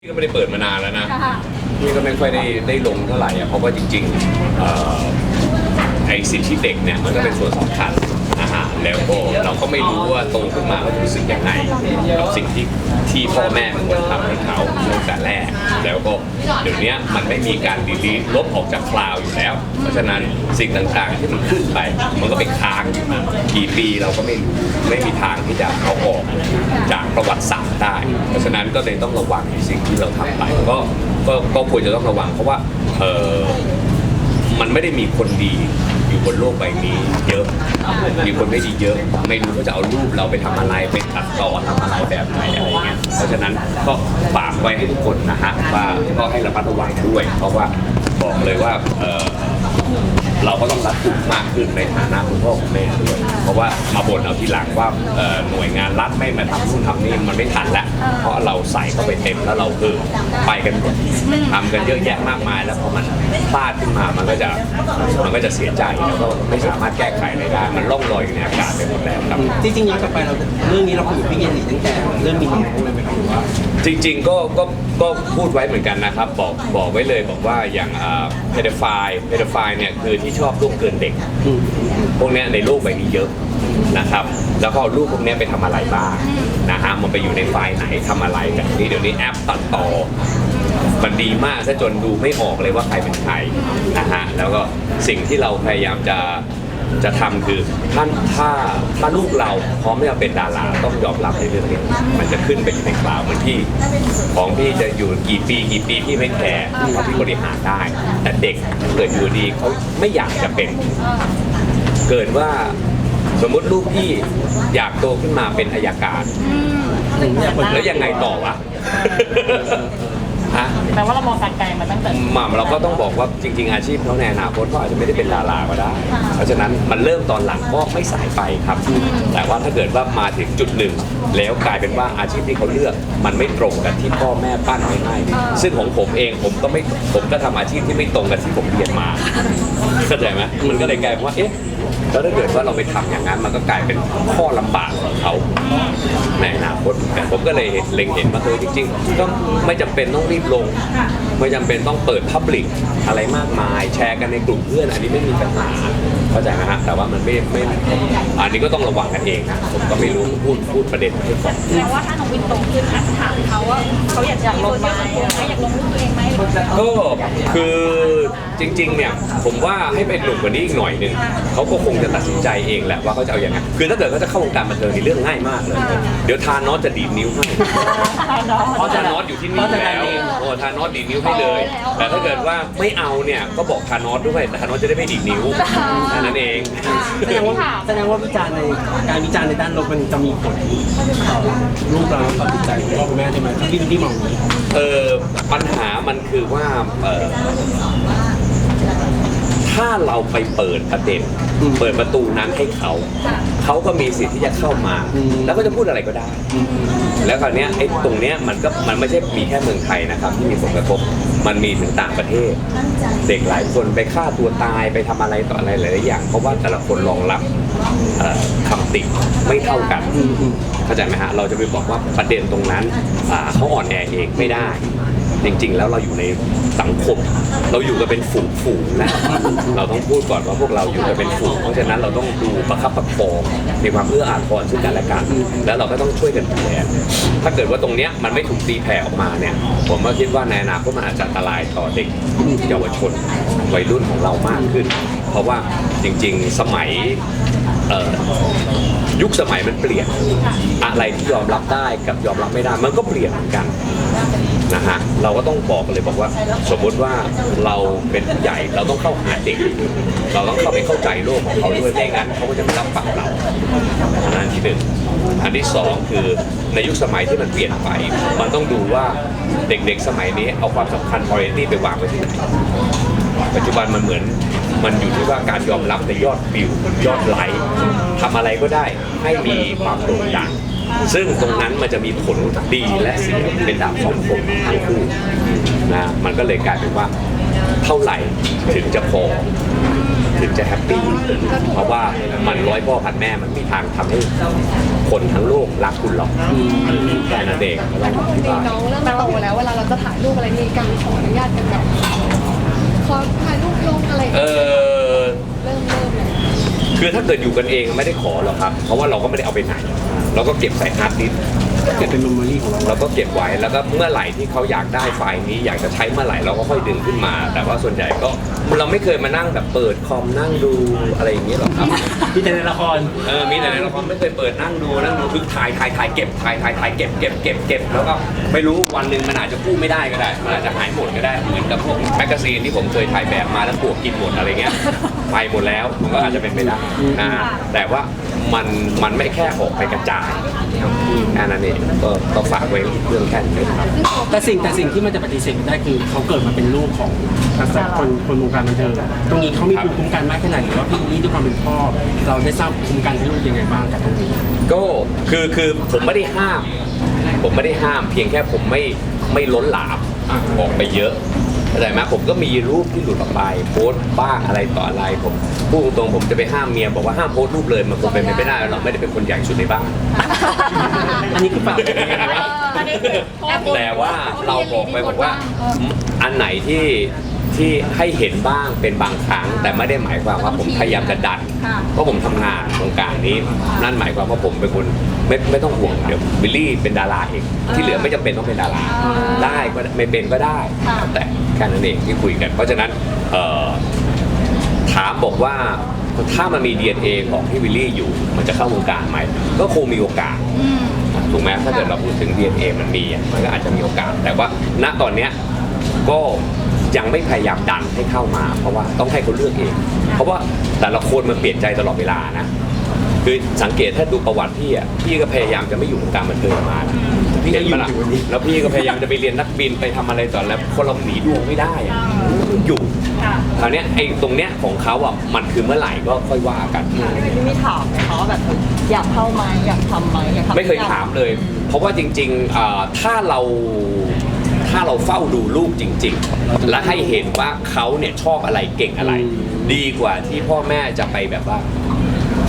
พี่ก็ไม่ได้เปิดมานานแล้วนะค่ะ พี่ก็ไม่ค่อยได้ได้ลงเท่าไหร่อะเพราะว่าจริงๆเอ่อไอสิทธิเด็กเนี่ยมันก็เป็นส่วนสำคัญนะฮะ แล้วก็เราก็ไม่รู้ว่าโตขึ้นมาเขาจะรู้สึกยังไงกับสิ่งที่ที่พ่อแม่ควรทำให้เขาตั้งแต่แรก แล้วก็เดี๋ยวนี้มันไม่มีการดีลีลบออกจากคลาวอยู่แล้ว เพราะฉะนั้นสิ่งต่างๆที่มันขึ้นไป มันก็ไปค้างอยู่มากี่ปีเราก็ไม่รู้ไม่มีทางที่จะเอาออกจากประวัติศาสตร์ได้ เพราะฉะนั้นก็เลยต้องระวังในสิ่งที่เราทำไปก็ก็ควรจะต้องระวังเพราะว่าเออมันไม่ได้มีคนดี อยู่บนโลกใบนี้เยอะ มีคนไม่ดีเยอะ ไม่รู้ว่าจะเอารูปเราไปทำอะไรไปตัดต่อทำอะไรแบบไหนอะไรเงี้ย เพราะฉะนั้นก็ฝากไว้ให้ทุกคนนะฮะว่าก็ให้ระมัดระวังด้วย เพราะว่าบอกเลยว่าเออ เราก็ต้องรัดกุมมากขึ้นในฐานะคุณพ่อคุณแม่ด้วยเพราะว่ามาบ่นเอาทีหลังว่าเอ่อหน่วยงานรัฐไม่มาทำนู่นทำนี่มันไม่ทันแล้ว เพราะเราใส่เข้าไปเต็มแล้วเราเออไปกันหมดทำกันเยอะแยะมากมายแล้วพอมันพลาดขึ้นมามันก็จะมันก็จะเสียใจแล้วก็ไม่สามารถแก้ไขอะไรได้มันล่องลอยอยู่ในอากาศไปหมดแล้วครับจริงๆย้อนกลับไปเราเรื่องนี้เราคุยกับพี่เยนหลีตั้งแต่เรื่องมีน้องเลยไหมครับหรือว่าจริงๆก็ก็ก็พูดไว้เหมือนกันนะครับ บอกบอกไว้เลยบอกว่าอย่างเพดฟายเพดฟายเนี่ยคือที่ชอบล่วงเกินเด็ก พวกเนี้ยในโลกใบนี้เยอะนะครับ แล้วก็เอารูปพวกเนี้ยไปทำอะไรบ้างนะฮะมันไปอยู่ในไฟล์ไหนทำอะไรแบบนี้เดี๋ยวนี้แอปตัดต่อมันดีมากซะจนดูไม่ออกเลยว่าใครเป็นใครนะฮะแล้วก็สิ่งที่เราพยายามจะ จะทำคือท่านถ้าถ้าลูกเราพร้อมที่จะเป็นดาราต้องยอมรับในเรื่องนี้มันจะขึ้นไปอยู่ในคลาวด์เหมือนที่ ของพี่จะอยู่กี่ปีกี่ปีพี่ไม่แคร์เพราะพี่บริหารได้ แต่เด็กเกิดอยู่ดีเขาไม่อยากจะเป็น เกิดว่าสมมุติลูกพี่อยากโตขึ้นมาเป็นอายการอยากเปิดแล้วยังไงต่อวะ ฮะแปลว่าเรามองการไกลมาตั้งแต่หม่ำเราก็ต้องบอกว่าจริง ๆ อาชีพเขาในอนาคตเขาอาจจะไม่ได้เป็นดาราก็ได้ เพราะฉะนั้นมันเริ่มตอนหลังก็ไม่สายไปครับ แต่ว่าถ้าเกิดว่ามาถึงจุดหนึ่ง แล้วกลายเป็นว่าอาชีพที่เขาเลือก มันไม่ตรงกับที่พ่อแม่ปั้นไว้ให้ ซึ่งของผมเองผมก็ไม่ผมก็ทำอาชีพที่ไม่ตรงกับที่ผมเรียนมาเข้าใจไหมมันก็เลยกลายเป็นว่าเอ๊ะ แล้วถ้าเกิดว่าเราไปทำอย่างนั้นมันก็กลายเป็นข้อลำบากของเขาในอนาคตแต่ผมก็เลยเล็งเห็นว่าเออจริงๆก็ไม่จำเป็นต้องรีบลง ไม่จำเป็นต้องเปิดพับลิกอะไรมากมาย แชร์กันในกลุ่มเพื่อนอันนี้ไม่มีปัญหา เข้าใจไหมฮะแต่ว่ามันไม่ไม่อันนี้ก็ต้องระวังกันเองนะผมก็ไม่รู้พูดพูดประเด็นให้ฟังแปลว่าถ้าน้องวินโตขึ้นอาจจะถามเขาว่าเขาอยากจะลงไหมอยากลงรูปตัวเองไหมก็คือจริงๆเนี่ยผมว่าให้เป็นหนุ่มกว่านี้อีกหน่อยหนึ่งเขาก็คงจะตัดสินใจเองแหละว่าเขาจะเอาอย่างไงคือถ้าเกิดเขาจะเข้าวงการบันเทิงนี่เรื่องง่ายมากเลย เดี๋ยวทานอสจะดีดนิ้วให้เพราะทานอสอยู่ที่นี่อยู่แล้วโอ้ทานอสดีดนิ้วให้เลย แต่ถ้าเกิดว่าไม่เอาเนี่ยก็บอกทานอสด้วยแต่ทานอสจะได้ไม่ดีดนิ้วแค่นั้นเองแสดงว่าแสดงว่าวิจารณ์ในการวิจารณ์ในด้านลบมันจะมีผลต่อลูกเราต่อจิตใจของพ่อคุณแม่ใช่ไหมที่ที่มองอย่างนี้เออปัญหามันคือว่าเออ ถ้าเราไปเปิดประเด็นเปิดประตูนั้นให้เขา เขาก็มีสิทธิ์ที่จะเข้ามา แล้วก็จะพูดอะไรก็ได้ แล้วคราวเนี้ยไอ้ตรงเนี้ยมันก็มันไม่ใช่มีแค่เมืองไทยนะครับ ที่มีผลกระทบมันมีถึงต่างประเทศ เด็กหลายคนไปฆ่าตัวตายไปทำอะไรต่ออะไรหลายๆอย่าง เพราะว่าแต่ละคนรองรับเอ่อคำติไม่เท่ากันเข้าใจไหมฮะเราจะไปบอกว่าประเด็นตรงนั้นอ่าเขาอ่อนแอเองไม่ได้ จริง ๆ แล้วเราอยู่ในสังคม เราอยู่กันเป็นฝูงฝูงๆนะ เราต้องพูดก่อนว่าพวกเราอยู่กันเป็นฝูง เพราะฉะนั้นเราต้องดูประคับประคองมีความเอื้ออาทรซึ่งกันและกัน แล้วเราก็ต้องช่วยกันดูแลถ้าเกิดว่าตรงเนี้ยมันไม่ถูกตีแผ่ออกมาเนี่ย ผมก็คิดว่าในอนาคตมันอาจจะอันตรายต่อเด็กเยาวชนวัยรุ่นของเรามากขึ้น เพราะว่าจริง ๆ สมัยยุคสมัยมันเปลี่ยน อะไรที่ยอมรับได้กับยอมรับไม่ได้ มันก็เปลี่ยนเหมือนกัน นะฮะเราก็ต้องบอกเลยบอกว่า สมมติว่าเราเป็นผู้ใหญ่เราต้องเข้าหาเด็ก เราต้องเข้าไปเข้าใจโลกของเขาด้วยไม่งั้นเขาก็จะไม่รับฟังเราอันที่หนึ่งอันที่สองคือในยุคสมัยที่มันเปลี่ยนไป มันต้องดูว่าเด็กๆสมัยนี้เอาความสำคัญ priority ไปวางไว้ที่ไหนปัจจุบันมันเหมือนมันอยู่ที่ว่าการยอมรับในยอดวิวยอดไลค์ทำอะไรก็ได้ให้มีความโด่งดัง ซึ่งตรงนั้นมันจะมีผลดีและเสียเป็นดาบสองคมทั้งคู่นะมันก็เลยกลายเป็นว่าเท่าไหร่ถึงจะพอถึงจะแฮปปี้เพราะว่ามันร้อยพ่อพันแม่มันมีทางทำให้คนทั้งโลกรักคุณหรอกแค่นั้นเด็กก็ต้องอธิมีบายน้องเริ่มโตแล้วเวลาเราจะถ่ายรูปอะไรมีการขออนุญาตกันแบบขอถ่ายรูปลงอะไรเออเริ่มเริ่มเลยคือถ้าเกิดอยู่กันเองไม่ได้ขอหรอกครับ เพราะว่าเราก็ไม่ได้เอาไปไหน แล้วก็เก็บใส่ฮาร์ดดิสก์ เก็บเป็นเมมโมรี่ของเราเราก็เก็บไว้แล้วก็เมื่อไหร่ที่เขาอยากได้ไฟล์นี้อยากจะใช้เมื่อไหร่เราก็ค่อยดึงขึ้นมา แต่ว่าส่วนใหญ่ก็เราไม่เคยมานั่งแบบเปิดคอมนั่งดูอะไรอย่างนี้หรอกครับที่แต่ในละครเออมีแต่ในละครไม่เคยเปิดนั่งดูนั่งดูคือถ่ายถ่ายถ่ายเก็บถ่ายถ่ายถ่ายเก็บเก็บเก็บเก็บแล้วก็ไม่รู้วันหนึ่งมันอาจจะกู้ไม่ได้ก็ได้มันอาจจะหายหมดก็ได้เหมือนกับพวกแมกกาซีนที่ผมเคยถ่ายแบบมาแล้วปวกกินหมดอะไรเงี้ยไปหมดแล้วมันก็อาจจะเป็นไปได้นะแต่ว่ามันมันไม่แค่ออกไปกระจาย แค่นั้นเองก็ก็ฝากไว้เรื่องแค่นี้ครับ แต่สิ่งแต่สิ่งที่มันจะปฏิเสธไม่ได้คือเขาเกิดมาเป็นลูกของนักแสดงคนคนวงการบันเทิงตรงนี้เขามีภูมิคุ้มกันมากแค่ไหนหรือว่าพี่นี่ด้วยความเป็นพ่อ เราได้สร้างภูมิคุ้มกันให้ลูกยังไงบ้างกับตรงนี้ ก็คือคือผมไม่ได้ห้าม ผมไม่ได้ห้ามเพียงแค่ผมไม่ไม่ล้นหลามออกไปเยอะ เข้าใจไหมผมก็มีรูปที่หลุดออกไปโพสต์บ้างอะไรต่ออะไรผมพูดตรงๆผมจะไปห้ามเมียบอกว่าห้ามโพสต์รูปเลยมันคงเป็นไปไม่ได้เราไม่ได้เป็นคนใหญ่สุดในบ้าน อันนี้คือฝากอันนี้คือแอปแต่ว่าเราบอกไปบอกว่าอันไหนที่ที่ให้เห็นบ้างเป็นบางครั้ง แต่ไม่ได้หมายความว่าผมพยายามจะดันเพราะผมทำงานวงการนี้ นั่นหมายความว่าผมเป็นคนไม่ไม่ต้องห่วงเดี๋ยวบิลลี่เป็นดาราเองที่เหลือไม่จำเป็นต้องเป็นดาราได้ก็ไม่เป็นก็ได้แต่ แค่นั้นเองที่คุยกัน เพราะฉะนั้นเอ่อถามบอกว่าถ้ามันมี DNA ของพี่วิลลี่อยู่มันจะเข้าวงการไหมก็คงมีโอกาสถูกไหมถ้าเกิดเราพูดถึง DNA มันมีอะมันก็อาจจะมีโอกาส แต่ว่าณตอนเนี้ยก็ยังไม่พยายามดันให้เข้ามา เพราะว่าต้องให้เขาเลือกเอง เพราะว่าแต่ละคนมันเปลี่ยนใจตลอดเวลานะคือสังเกตถ้าดูประวัติพี่อะพี่ก็พยายามจะไม่อยู่วงการบันเทิงมานะ พี่ก็อยู่เห็นปะล่ะถึงวันนี้แล้วพี่ก็พยายามจะไปเรียนนักบินไปทำอะไรต่อแล้วคนเราหนีดวงไม่ได้อะอยู่คราวเนี้ยไอ้ตรงเนี้ยของเขาอะมันคือเมื่อไหร่ก็ค่อยว่ากันพี่มีถามไหมคะว่าแบบอยากเข้าไหมอยากทำไหมอยากทำไม่เคยถามเลย เพราะว่าจริงๆอ่าถ้าเราถ้าเราเฝ้าดูลูกจริง ๆ และให้เห็นว่าเขาเนี่ยชอบอะไรเก่งอะไร ดีกว่าที่พ่อแม่จะไปแบบว่า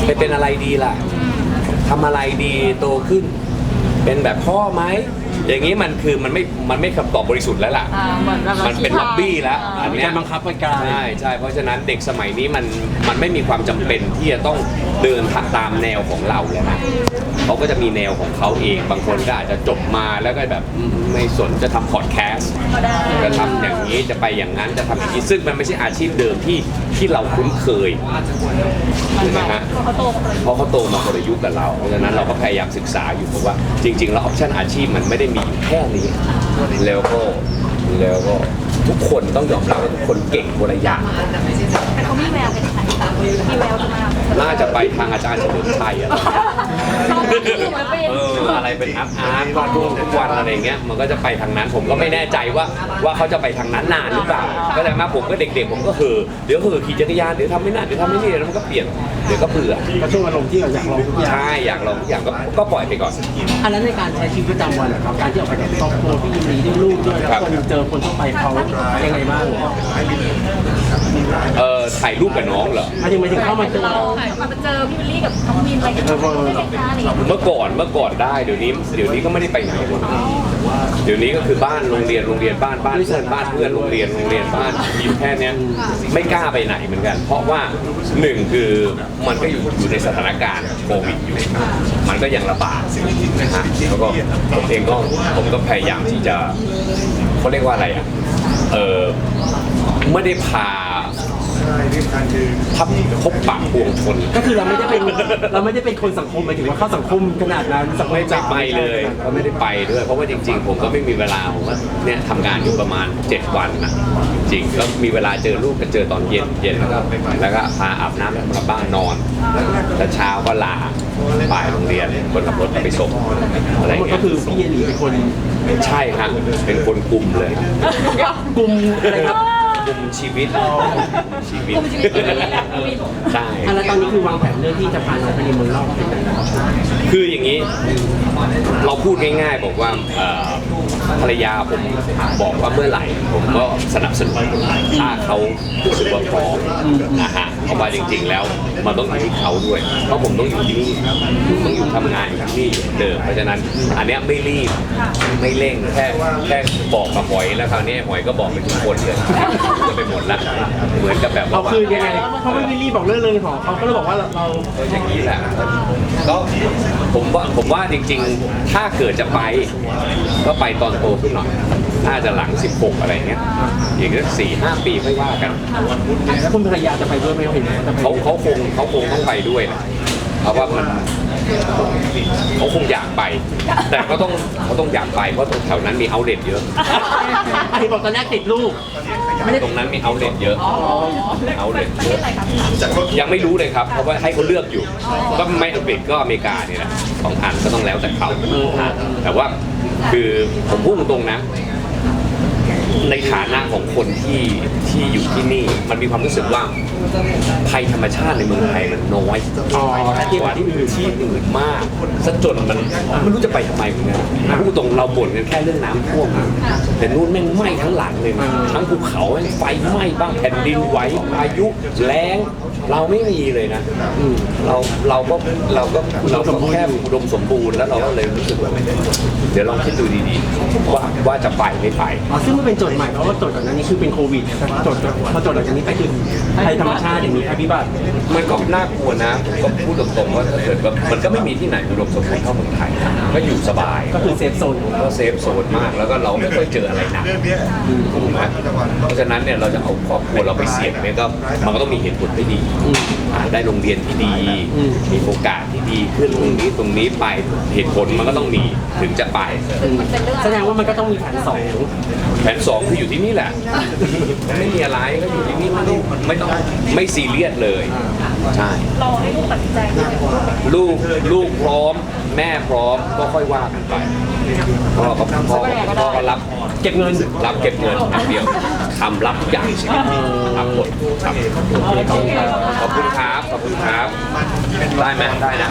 ไปเป็นอะไรดีล่ะทำอะไรดีโตขึ้น เป็นแบบพ่อไหมอย่างนี้มันคือมันไม่มันไม่คำตอบบริสุทธิ์แล้วล่ะ อ่าเหมือนแบบมันเป็นล็อบบี้แล้วอ่าอันมีเนี้กายรบังคับประการ ใช่ใช่เพราะฉะนั้นเด็กสมัยนี้มันมันไม่มีความจำเป็นที่จะต้อง เดินตามแนวของเราแล้วนะเขาก็จะมีแนวของเขาเอง บางคนก็อาจจะจบมาแล้วก็แบบอืมไม่สนจะทำพอดแคสต์จะทำอย่างนี้จะไปอย่างนั้นจะทำอย่างนี้ซึ่งมันไม่ใช่อาชีพเดิมที่ที่เราคุ้นเคยถูกไหมฮะเขาโตมาเลยเพราะเขาโตมาคนละยุคกับเรา เพราะฉะนั้นเราก็พยายามศึกษาอยู่เพราะว่า จริง ๆ แล้วออปชันอาชีพมันไม่ได้มีอยู่แค่นี้ แล้วก็แล้วก็ทุกคนต้องยอมรับว่าทุกคนเก่งคนละอย่าง แต่เขามีแววเป็นใครมีแววจะมา น่าจะไปทางอาจารย์เฉลิมชัยอะชอบดูเหมือนเป็นเอออะไรเป็นอาร์ตอาร์ตวาดรูปทุกวันอะไรเงี้ยมันก็จะไปทางนั้นผมก็ไม่แน่ใจว่าว่าเขาจะไปทางนั้นนานหรือเปล่าก็แต่มาผมก็เด็กๆ ผมก็เห่อเดี๋ยวเห่อขี่จักรยานเดี๋ยวทำไม่นานเดี๋ยวทำไม่นี่แล้วมันก็เปลี่ยนเดี๋ยวก็เบื่อก็ช่วงอารมณ์ที่เราอยากลองทุกอย่างใช่อยากลองทุกอย่างก็ก็ปล่อยไปก่อน อันนั้นในการใช้ชีวิตประจำวันนะครับการที่ออกไปกับครอบครัวพี่ยินดีด้วยลูกด้วยแล้วครับคนเจอคนทั่วไปเขายังไงบ้าง เออ ถ่ายรูปกับน้องเหรออันนี้หมายถึงเข้ามาเจอเรามาเจอพี่วิลลี่กับน้องมินอะไรกันไม่ใช่การอะไรอย่างเงี้ยเมื่อก่อนเมื่อก่อนได้เดี๋ยวนี้ เดี๋ยวนี้ก็ไม่ได้ไปไหนเลยเดี๋ยวนี้ก็คือบ้านโรงเรียนโรงเรียนบ้านบ้านเพื่อนบ้านเพื่อนโรงเรียนโรงเรียนบ้านอยู่แค่เนี้ยไม่กล้าไปไหนเหมือนกัน เพราะว่าหนึ่งคือมันก็อยู่อยู่ในสถานการณ์โควิดอยู่ มันก็ยังระบาดนะฮะแล้วก็ผมเองก็ผมก็พยายามที่จะเขาเรียกว่าอะไรอะเออไม่ได้พา ทับพบปะพวงชน ก็คือเราไม่ได้เป็นเราไม่ได้เป็นคนสังคมหมายถึงว่าเข้าสังคมขนาดนั้นสังคมไม่จ๋าไม่ไปเลยก็ไม่ได้ไปด้วย เพราะว่าจริง ๆ ผมก็ไม่มีเวลาผมก็เนี่ยทำงานอยู่ประมาณ 7 วันนะจริงก็มีเวลาเจอลูกก็เจอตอนเย็นเย็นแล้วก็แล้วก็พาอาบน้ำแล้วกลับบ้านนอนแล้วเช้าก็ลาบ่ายโรงเรียนคนขับรถก็ไปส่งอะไรทั้งหมดเงี้ก็ยคือพี่ยินดีเป็นคนใช่ครับเป็นคนกลุ่มเลยครับกลุ่มอะไรครับ กลุ่มชีวิตชีวิตกลุ่มชีวิตอย่างนี้แหละวินใช่อันแล้วตอนนี้คือวางแผนเรื่องที่จะพาน้องไปเรียนเมืองนอกเป็นไงครับคืออย่างนี้เราพูดง่ายๆ บอกว่าเอ่อภรรยาผมบอกว่าเมื่อไหร่ ผมก็สนับสนุนถ้าเขารู้สึกว่าพร้อมนะฮะ เพราะว่าจริง ๆ แล้ว มันต้องอยู่ที่เขาด้วย เพราะผมต้องอยู่ที่นี่ต้องอยู่ทำงานอยู่ที่นี่อยู่เหมือนเดิม เพราะฉะนั้น อันเนี้ยไม่รีบไม่เร่งแค่แค่บอกกับหอยแล้วคราวนี้หอยก็บอกไปทุกคนเลยจะไปหมดละเหมือนกับแบบเราว่าคือยังไงเขาไม่ได้รีบบอกเรื่องเลยของเขาก็เลยบอกว่าเราเอออย่างนี้แหละก็ผมว่าผมว่าจริง ๆ ถ้าเกิดจะไป ก็ไปตอนโตขึ้นหน่อย น่าจะหลัง 16 อะไรเงี้ยอีกสักสี่ห้าปีค่อยว่ากันแล้วคุณภรรยาจะไปด้วยไหมเห็นไหมจะไปเขาเขาคงเขาคงต้องไปด้วยนะเพราะว่ามันเขาคงอยากไป แต่ก็ต้องเขาต้องอยากไปเพราะตรงแถวนั้นมีเอาเด็ดเยอะไอ้บอกตอนแรกติดลูกไม่ได้ตรงนั้นมีเอาเด็ดเยอะเอาเด็ดเยอะยังไม่รู้เลยครับเพราะว่าให้เขาเลือกอยู่ ก็ไม่อังกฤษก็อเมริกาเนี่ยแหละสองอันก็ต้องแล้วแต่เขาแต่ว่าคือผมพูดตรงๆนะ ในฐานะของคนที่ที่อยู่ที่นี่ มันมีความรู้สึกว่าภัยธรรมชาติในเมืองไทยมันน้อยอ๋อกว่าที่อื่นที่อื่นมากซะจนมันไม่รู้จะไปทำไมเหมือนกันพูดตรงเราบ่นกันแค่เรื่องน้ำท่วมแต่นู่นแม่งไหม้ทั้งหลังเลยนะทั้งภูเขาแม่งไฟไหม้บ้างแผ่นดินไหวพายุแล้ง เราไม่มีเลยนะเราเราก็เราก็เราก็แค่อุดมสมบูรณ์แล้วเราก็เลยรู้สึกว่าเดี๋ยวลองคิดดูดีๆว่าว่าจะไปไม่ไป อ๋อซึ่งมันเป็นโจทย์ใหม่เพราะว่าโจทย์ก่อนหน้านี้คือเป็นโควิดโจทย์พอโจทย์หลังจากนี้ไปคือภัยธรรมชาติอย่างนี้ภัยพิบัติมันก็น่ากลัวนะผมก็พูดตรงๆว่าถ้าเกิดว่ามันก็ไม่มีที่ไหนอุดมสมบูรณ์เท่าเมืองไทยนะก็อยู่สบาย ก็คือเซฟโซนของเรา ก็เซฟโซนมากแล้วก็เราไม่ค่อยเจออะไรหนักถูกไหมเพราะฉะนั้นเนี่ยเราจะเอาครอบครัวเราไปเสี่ยงเนี่ยก็มันก็ต้องมีเหตุผลที่ดีอ่าได้โรงเรียนที่ดี มีโอกาสที่ดีขึ้นตรงนี้ตรงนี้ไปเหตุผลมันก็ต้องมีถึงจะไปมันเป็นเรื่องแสดงว่ามันก็ต้องมีแผนสองแผนสองคืออยู่ที่นี่แหละไม่มีอะไรก็อยู่ที่นี่ไม่ต้องไม่ต้องไม่ซีเรียสเลยใช่รอให้ลูกตัดสินใจด้วยลูกลูกพร้อม แม่พร้อมก็ค่อยว่ากันไปพ่อก็พ่อก็พ่อก็รับเก็บเงินรับเก็บเงินอย่างเดียวทำรับทุกอย่างรับหมดครับขอบคุณครับ ขอบคุณครับ ได้ไหมได้นะ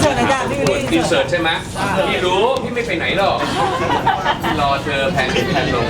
เชิญอาจารย์พี่วิลอินเสิร์ตใช่ไหมพี่รู้ พี่ไม่ไปไหนหรอกพี่รอเธอแพนขึ้นแพนลง